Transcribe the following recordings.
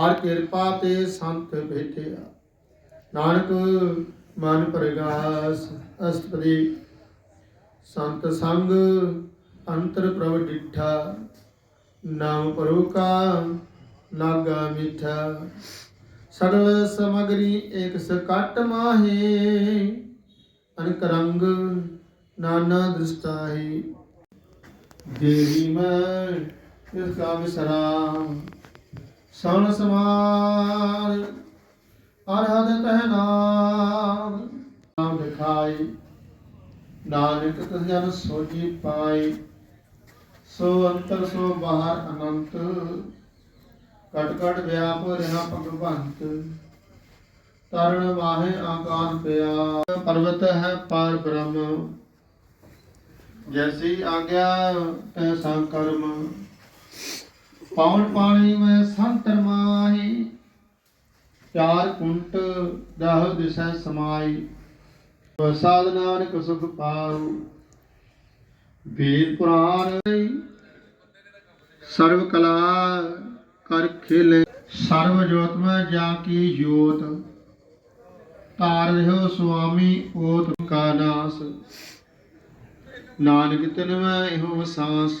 ਹਰ ਕਿਰਪਾ ਤੇ ਸੰਤ ਭੇਟਿਆ। ਨਾਨਕ ਮਨ ਪ੍ਰਗਾਸ ਅਸਤਪਦੀ ਸੰਤ ਸੰਗ, ਅੰਤਰ ਪ੍ਰਭ ਡਿਠਾ। ਨਾਮ ਪ੍ਰਭੂ ਕਾ ਨਾਗਾ ਮਿਠਾ। ਸਰਵ ਸਮਗਰੀ ਇੱਕ ਸਕਟ ਮਾਹੀ, ਅਨਕ ਰੰਗ ਨਾਨਾ ਦ੍ਰਿਸ਼ਟਾਹੀ। ਦੇਵੀ ਮੈਂ ਇਸ ਕਾ ਵਿਸਰਾਮ ਸਣ ਸਮਾਨ, ਅਰਹਦ ਤਹ ਨਾਮ। ਨਾਮ ਲਿਖਾਈ, ਨਾਨਕ ਤਿਸ ਸੋਜੀ ਪਾਈ। ਸੋ ਅੰਤਰ ਸੋ ਬਾਹਰ ਅਨੰਤ। ਕਟ ਕਟ ਵਿਆਪ ਰਿਹਾ ਭਗਵੰਤ। ਤਰਨ ਵਾਹੇ ਆਕਾਰ ਪਿਆ। ਪਰਵਤ ਹੈ ਪਾਰ ਬ੍ਰਹਮ। ਜੈਸੀ ਆਗਿਆ ਤੈਸਾ ਕਰਮ। ਪਾਉਣ ਪਾਣੀ ਮੈਂ ਸੰਤਰ ਮਾਹੀ ਚਾਰ ਕੁੰਟ ਦਹ ਦਿਸੈ ਸਮਾਈ ਪ੍ਰਸਾਦ ਨਾਨਕ ਸੁਖ ਪਾਉ ਵੇਦ ਪੁਰਾਨ ਸਰਵ ਕਲਾ ਕਰ ਖੇਲੇ। ਸਰਵ ਜੋਤ ਮੈਂ ਜਾ ਕੀ ਜੋਤ ਤਾਰ ਰਹਿਓ ਸੁਆਮੀ ਓਤ ਕਾ ਨਾਸ। ਨਾਨਕ ਤਨ ਮੈਂ ਇਹੋ ਸਾਸ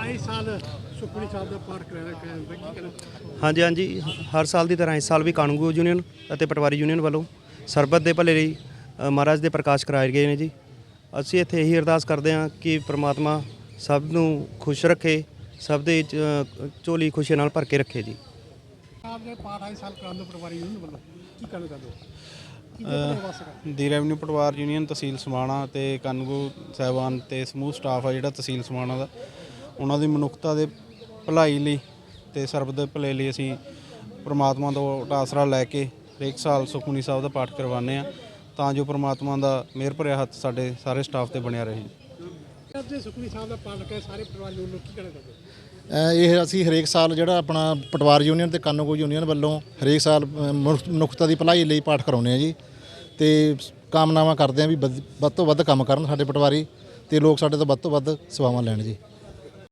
ਆਈ ਸਾਲ ਸੁਖਮਨੀ ਸਾਹਿਬ ਦਾ ਪਾਠ ਕਰਾਇਆ ਗਿਆ ਹਾਂਜੀ ਹਾਂਜੀ। ਹਰ ਸਾਲ ਦੀ ਤਰ੍ਹਾਂ ਇਸ ਸਾਲ ਵੀ ਕਾਨੂੰਗੋ ਯੂਨੀਅਨ ਅਤੇ ਪਟਵਾਰੀ ਯੂਨੀਅਨ ਵੱਲੋਂ ਸਰਬਤ ਦੇ ਭਲੇ ਲਈ ਮਹਾਰਾਜ ਦੇ ਪ੍ਰਕਾਸ਼ ਕਰਾਏ ਗਏ ਨੇ ਜੀ। ਅਸੀਂ ਇੱਥੇ ਇਹੀ ਅਰਦਾਸ ਕਰਦੇ ਹਾਂ ਕਿ ਪ੍ਰਮਾਤਮਾ ਸਭ ਨੂੰ ਖੁਸ਼ ਰੱਖੇ ਸਭ ਦੇ ਚ- ਝੋਲੀ ਖੁਸ਼ੀ ਨਾਲ ਭਰ ਕੇ ਰੱਖੇ ਜੀ। ਆਪ ਦੇ ਪਾਠ ਆਈ ਸਾਲ ਕਰਾਉਣ ਦੇ ਪਰਿਵਾਰੀ ਯੂਨੀਅਨ ਵੱਲੋਂ ਕੀ ਕਹਿਣਾ ਚਾਹੁੰਦੇ ਦੇ ਰੈਵਨਿਊ ਪਟਵਾਰ ਯੂਨੀਅਨ ਤਹਿਸੀਲ ਸਮਾਣਾ ਤੇ ਕਾਨੂੰਗੋ ਸਾਹਿਬਾਨ ਤੇ ਸਮੂਹ ਸਟਾਫ ਆ ਜਿਹੜਾ ਤਹਿਸੀਲ ਸਮਾਣਾ ਦਾ। ਉਹਨਾਂ ਦੀ ਮਨੁੱਖਤਾ ਦੇ ਭਲਾਈ ਲਈ ਤੇ ਸਰਬ ਦੇ ਭਲੇ ਲਈ ਅਸੀਂ ਪ੍ਰਮਾਤਮਾ ਤੋਂ ਆਸਰਾ ਲੈ ਕੇ ਹਰੇਕ ਸਾਲ ਸੁਖਮਨੀ ਸਾਹਿਬ ਦਾ ਪਾਠ ਕਰਵਾਉਂਦੇ ਆ ਤਾਂ ਜੋ ਪ੍ਰਮਾਤਮਾ ਦਾ ਮਿਹਰ ਭਰਿਆ ਹੱਥ ਸਾਡੇ ਸਾਰੇ ਸਟਾਫ ਤੇ ਬਣਿਆ ਰਹੇ। ਸਾਹਿਬ ਦਾ ਸਾਰੇ ਪਰਿਵਾਰ ਨੂੰ ਕਹਿਣਾ ਇਹ ਅਸੀਂ ਹਰੇਕ ਸਾਲ ਜਿਹੜਾ ਆਪਣਾ ਪਟਵਾਰ ਯੂਨੀਅਨ ਤੇ ਕਾਨੂੰਗੋ ਯੂਨੀਅਨ ਵੱਲੋਂ ਹਰੇਕ ਸਾਲ ਮਨੁੱਖਤਾ ਦੀ ਭਲਾਈ ਲਈ ਪਾਠ ਕਰਾਉਂਦੇ ਆ ਜੀ। ਤੇ ਕਾਮਨਾਵਾਂ ਕਰਦੇ ਆ ਵੀ ਵੱਧ ਵੱਧ ਤੋਂ ਵੱਧ ਕੰਮ ਕਰਨ ਸਾਡੇ ਪਟਵਾਰੀ ਤੇ ਲੋਕ ਸਾਡੇ ਤੋਂ ਵੱਧ ਤੋਂ ਵੱਧ ਸੇਵਾਵਾਂ ਲੈਣ ਜੀ।